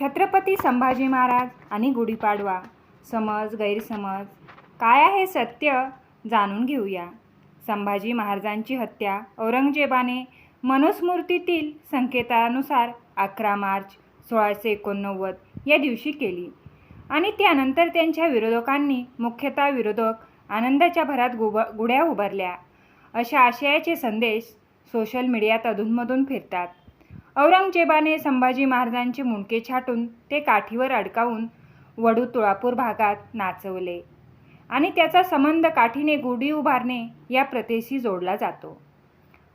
छत्रपती संभाजी महाराज आणि गुढीपाडवा. समज गैरसमज काय आहे सत्य जाणून घेऊया. संभाजी महाराजांची हत्या औरंगजेबाने मनुस्मृतीतील संकेतानुसार अकरा मार्च सोळाशे एकोणनव्वद या दिवशी केली. आणि त्यानंतर त्यांच्या विरोधकांनी मुख्यतः विरोधक आनंदाच्या भरात गुब गुढ्या उभारल्या. अशा आशयाचे संदेश सोशल मीडियात अधूनमधून फिरतात. औरंगजेबाने संभाजी महाराजांचे मुंडके छाटून ते काठीवर अडकावून वडू तुळापूर भागात नाचवले आणि त्याचा संबंध काठीने गुढी उभारणे या प्रथेशी जोडला जातो.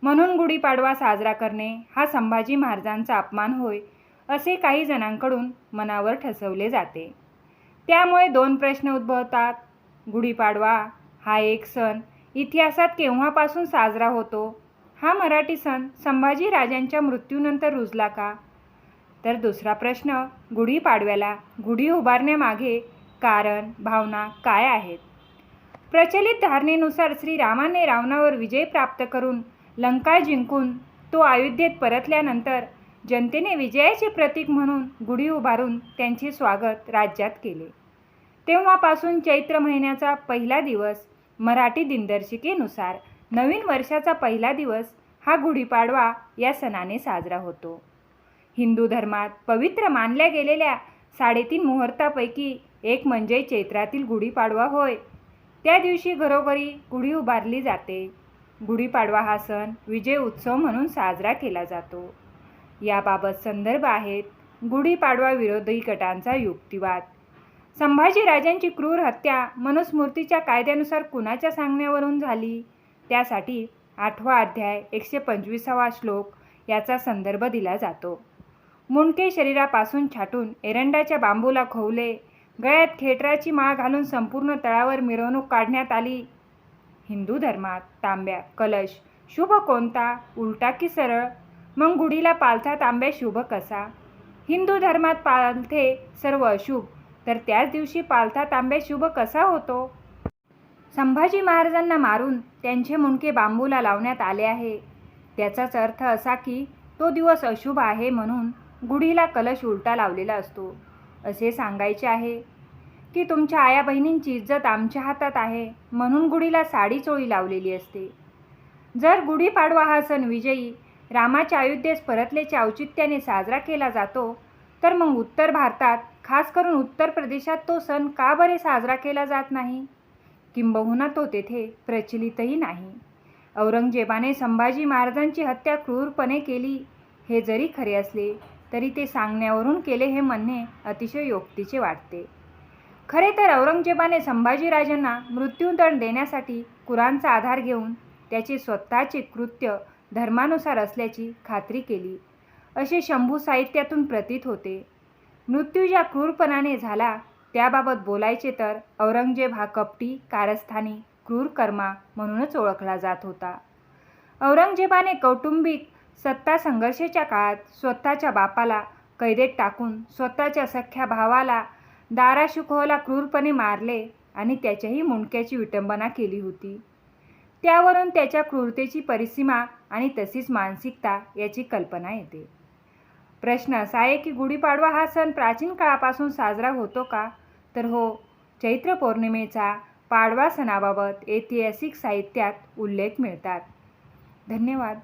म्हणून गुढीपाडवा साजरा करणे हा संभाजी महाराजांचा अपमान होय असे काही जणांकडून मनावर ठसवले जाते. त्यामुळे दोन प्रश्न उद्भवतात. गुढीपाडवा हा एक सण इतिहासात केव्हापासून साजरा होतो? हा मराठी सण संभाजी राजांच्या मृत्यूनंतर रुजला का? तर दुसरा प्रश्न गुढीपाडव्याला गुढी उभारण्यामागे कारण भावना काय आहेत? प्रचलित धारणेनुसार श्रीरामाने रावणावर विजय प्राप्त करून लंका जिंकून तो अयोध्येत परतल्यानंतर जनतेने विजयाचे प्रतीक म्हणून गुढी उभारून त्यांचे स्वागत राज्यात केले. तेव्हापासून चैत्र महिन्याचा पहिला दिवस मराठी दिनदर्शिकेनुसार नवीन वर्षाचा पहिला दिवस हा गुढीपाडवा या सणाने साजरा होतो. हिंदू धर्मात पवित्र मानल्या गेलेल्या साडेतीन मुहूर्तापैकी एक म्हणजे चैत्रातील गुढीपाडवा होय. त्या दिवशी घरोघरी गुढी उभारली जाते. गुढीपाडवा हा सण विजय उत्सव म्हणून साजरा केला जातो. याबाबत संदर्भ आहेत गुढीपाडवा विरोधी गटांचा युक्तिवाद. संभाजीराजांची क्रूर हत्या मनुस्मृतीच्या कायद्यानुसार कुणाच्या सांगण्यावरून झाली? त्यासाठी आठवा अध्याय एकशे पंचवीसावा श्लोक याचा संदर्भ दिला जातो. मुंडके शरीरापासून छाटून एरंडाच्या बांबूला खोवले गळ्यात खेटराची माळ घालून संपूर्ण तळावर मिरवणूक काढण्यात आली. हिंदू धर्मात तांब्या कलश शुभ कोणता उलटा की सरळ? मग गुढीला पालथा तांब्या शुभ कसा? हिंदू धर्मात पालथे सर्व अशुभ तर त्याच दिवशी पालथा तांब्या शुभ कसा होतो? संभाजी महाराजांना मारून त्यांचे मुंडके बांबूला लावण्यात आले आहे. त्याचाच अर्थ असा की तो दिवस अशुभ आहे म्हणून गुढीला कलश उलटा लावलेला असतो. असे सांगायचे आहे की तुमच्या आया बहिणींची इज्जत आमच्या हातात आहे म्हणून गुढीला साडी चोळी लावलेली असते. जर गुढीपाडवा हा सण विजयी रामाच्या अयोध्येस परतल्याच्या औचित्याने साजरा केला जातो तर मग उत्तर भारतात खास करून उत्तर प्रदेशात तो सण का बरे साजरा केला जात नाही? किंबहुना तो तेथे प्रचलितही नाही. औरंगजेबाने संभाजी महाराजांची हत्या क्रूरपणे केली हे जरी खरे असले तरी ते सांगण्यावरून केले हे म्हणणे अतिशय योक्तीचे वाटते. खरे तर औरंगजेबाने संभाजीराजांना मृत्यूदंड देण्यासाठी कुराणचा आधार घेऊन त्याचे स्वतःचे कृत्य धर्मानुसार असल्याची खात्री केली. असे शंभू साहित्यातून प्रतीत होते. मृत्यू ज्या क्रूरपणाने झाला त्याबाबत बोलायचे तर औरंगजेब हा कपटी कारस्थानी क्रूर कर्मा म्हणूनच ओळखला जात होता. औरंगजेबाने कौटुंबिक सत्ता संघर्षाच्या काळात स्वतःच्या बापाला कैदेत टाकून स्वतःच्या सख्ख्या भावाला दाराशुखोला क्रूरपणे मारले आणि त्याच्याही मुंडक्याची विटंबना केली होती. त्यावरून त्याच्या क्रूरतेची परिसीमा आणि तशीच मानसिकता याची कल्पना येते. प्रश्न असा आहे की गुढीपाडवा हा सण प्राचीन काळापासून साजरा होतो का? तर हो चैत्र पौर्णिमेचा पाडवा सणाबाबत ऐतिहासिक साहित्यात उल्लेख मिळतात. धन्यवाद.